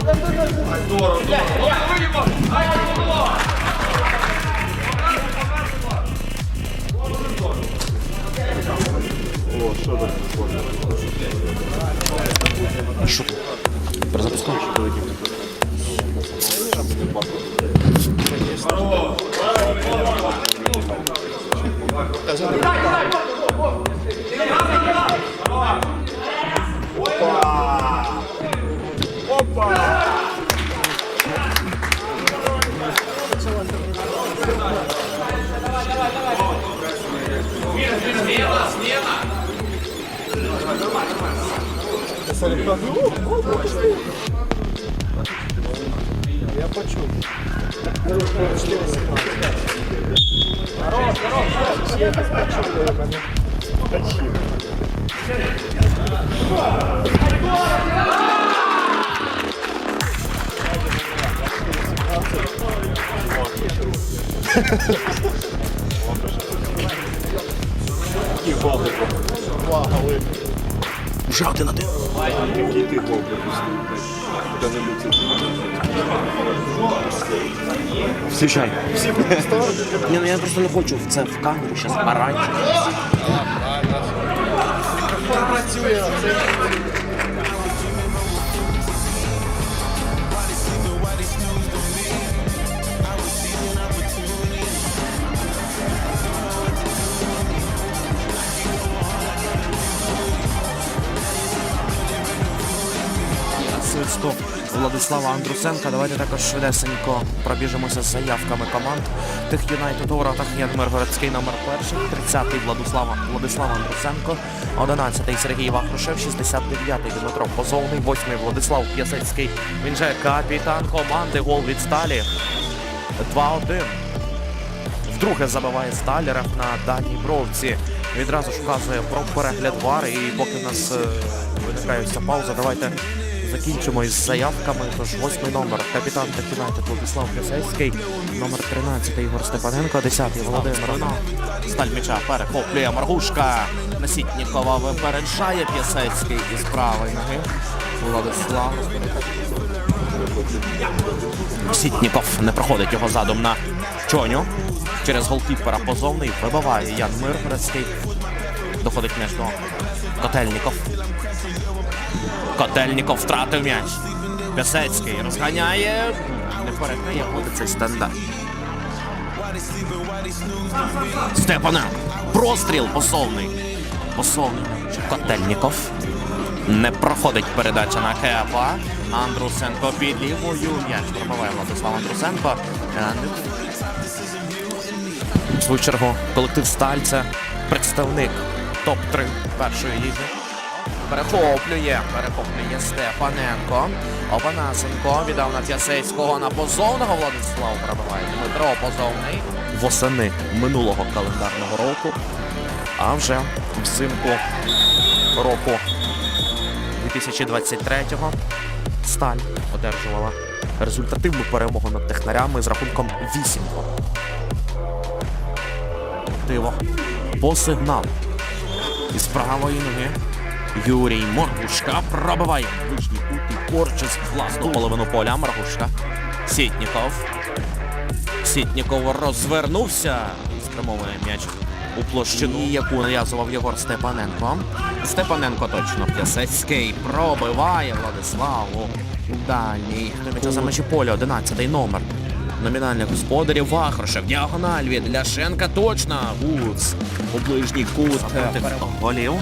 Здорово, здорово. Ай, помогло! О, що так прикольно. Що? Перезапускаєш? Здорово! Здорово! Слева, слева! Я почув. Хорош, хорош, я почув. Почув. Вже один один. Встречай. Ні, ну я просто не хочу в це в камеру зараз оранжеве. Свисток Владислава Андрусенка. Давайте також швидесенько пробіжимося з заявками команд. Тих Юнайтед у воротах Ядмиргородський номер перший, 30-й Владислава Владислав Андрусенко, 11-й Сергій Вахрушев, 69-й Дмитро Позовний, 8-й Владислав П'ясецький. Він же капітан команди. Гол від сталі. 2-1. Вдруге забиває Сталєров на дальній бровці. Відразу ж вказує про перегляд вар. І поки в нас е, виникає ця пауза, давайте закінчимо із заявками. Тож восьмий номер, капітан Юнайтед Владислав П'ясецький, номер 13 Ігор Степаненко, 10 Володимир Рано. Сталь м'яча перехоплює Маргушка. Насітнікова випереджає П'ясецький із правої ноги. Владислав. Сітніков не проходить його задум на Чоню. Через голкіпера позовний вибиває Ян Миргородський. Доходить м'яч до Котельніков. Котельніков втратив м'яч. Пясецький розганяє. Не переграє, буде цей стандарт. Степаненко. Простріл посовний. Посовний. Котельніков. Не проходить передача на Кепа. Андрусенко під лівою. М'яч пробиває Владислав Андрусенко. В свою чергу колектив Сталь це представник топ-3 першої ліги. Перехоплює, перехоплює Степаненко. Опанасенко віддав на П'ясецького на позовного Владислав пробиває Дмитро Позовний. Восени минулого календарного року. А вже взимку року 2023-го Сталь одержувала результативну перемогу над технарями з рахунком 8 Диво. По сигналу. Із правої ноги Юрій Моргушка пробиває ближній кут і корчить власну половину поля Маргушка. Сітніков. Сітніков розвернувся. Спрямовує м'яч у площину, яку нав'язував Єгор Степаненко. Степаненко точно П'ясецький пробиває Владиславу. Дальній. М'яча за межі поля, 11 номер. Номінальних господарів Вахрушев. Діагональ від Ляшенка точно. Вудс. У ближній кут голів.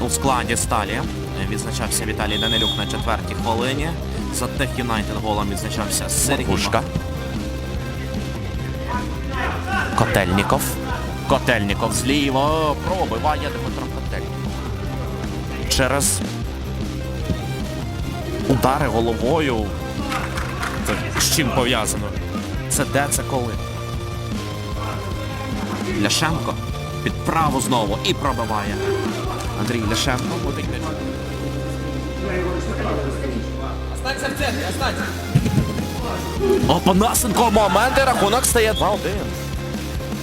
У складі сталі відзначався Віталій Данилюк на четвертій хвилині. За Тех Юнайтед голом відзначався Сергій. Котельніков. Котельніков зліва. Пробиває Дмитро Котельніков. Через удари головою. Це з чим пов'язано? Це де це коли? Ляшенко під праву знову і пробиває. Андрій Ляшенко. Останься в центрі, останься. Опанасенко момент і рахунок стає 2-1.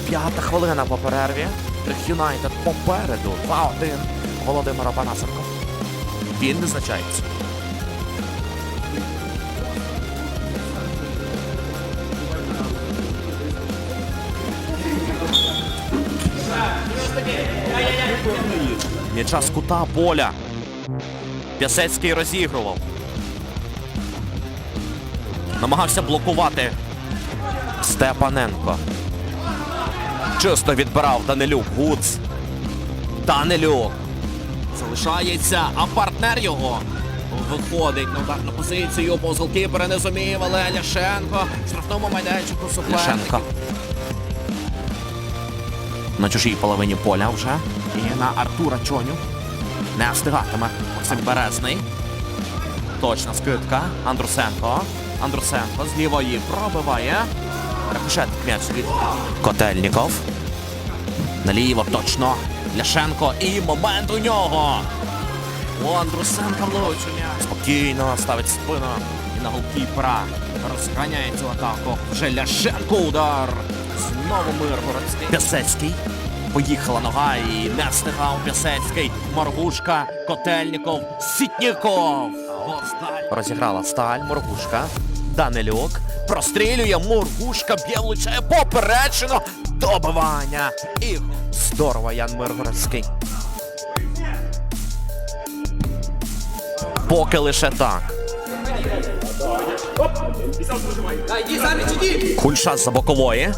П'ята хвилина по перерві. Юнайтед попереду. 2-1. Володимир Опанасенко. Він визначається. Я, я, я, я, я, я. М'яча з кута поля. П'ясецький розігрував. Намагався блокувати Степаненко. Чисто відбирав Данилюк. Гуц. Данилюк. Залишається, а партнер його виходить на ударну позицію. Голкіпера не зумів, але Ляшенко в штрафному майданчику суперника. На чужій половині поля вже. І на Артура Чоню. Не встигатиме Максим Березний. Точна скидка. Андрусенко. Андрусенко з лівої пробиває. Рикошет м'яч від Котельніков. Наліво точно. Ляшенко і момент у нього. У Андрусенка влучення. Спокійно ставить спину. І на голкіпера розганяє цю атаку. Вже Ляшенко удар. Знову Миргородський. Пясецький. Поїхала нога і не встигав Пясецький. Моргушка, Котельніков, Сітніков. Розіграла сталь, Моргушка. Данилюк. Прострілює Моргушка, б'є влучає поперечено. Добивання. І здорово, Ян Миргородський. Поки лише так. Кульша за бокової.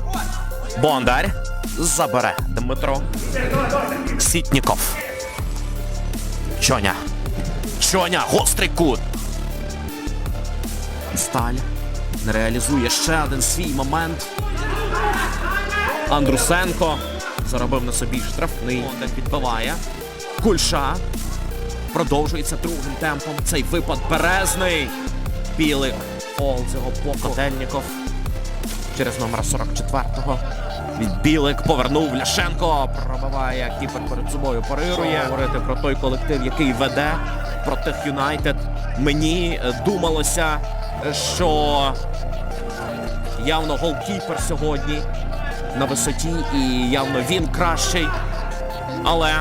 Бондар. Забере Дмитро. Сітніков. Чоня. Чоня. Гострий кут. Сталь. Не реалізує ще один свій момент. Андрусенко. Заробив на собі штрафний. Бондар підбиває. Кульша. Продовжується другим темпом. Цей випад березний. Білик. Фол цього. Котельніков через номер 44-го. Від Білик повернув Ляшенко. Пробиває кіпер перед собою парирує. Говорити про той колектив, який веде проти Юнайтед. Мені е, думалося, що явно голкіпер сьогодні на висоті і явно він кращий. Але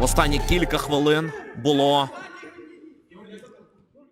в останні кілька хвилин було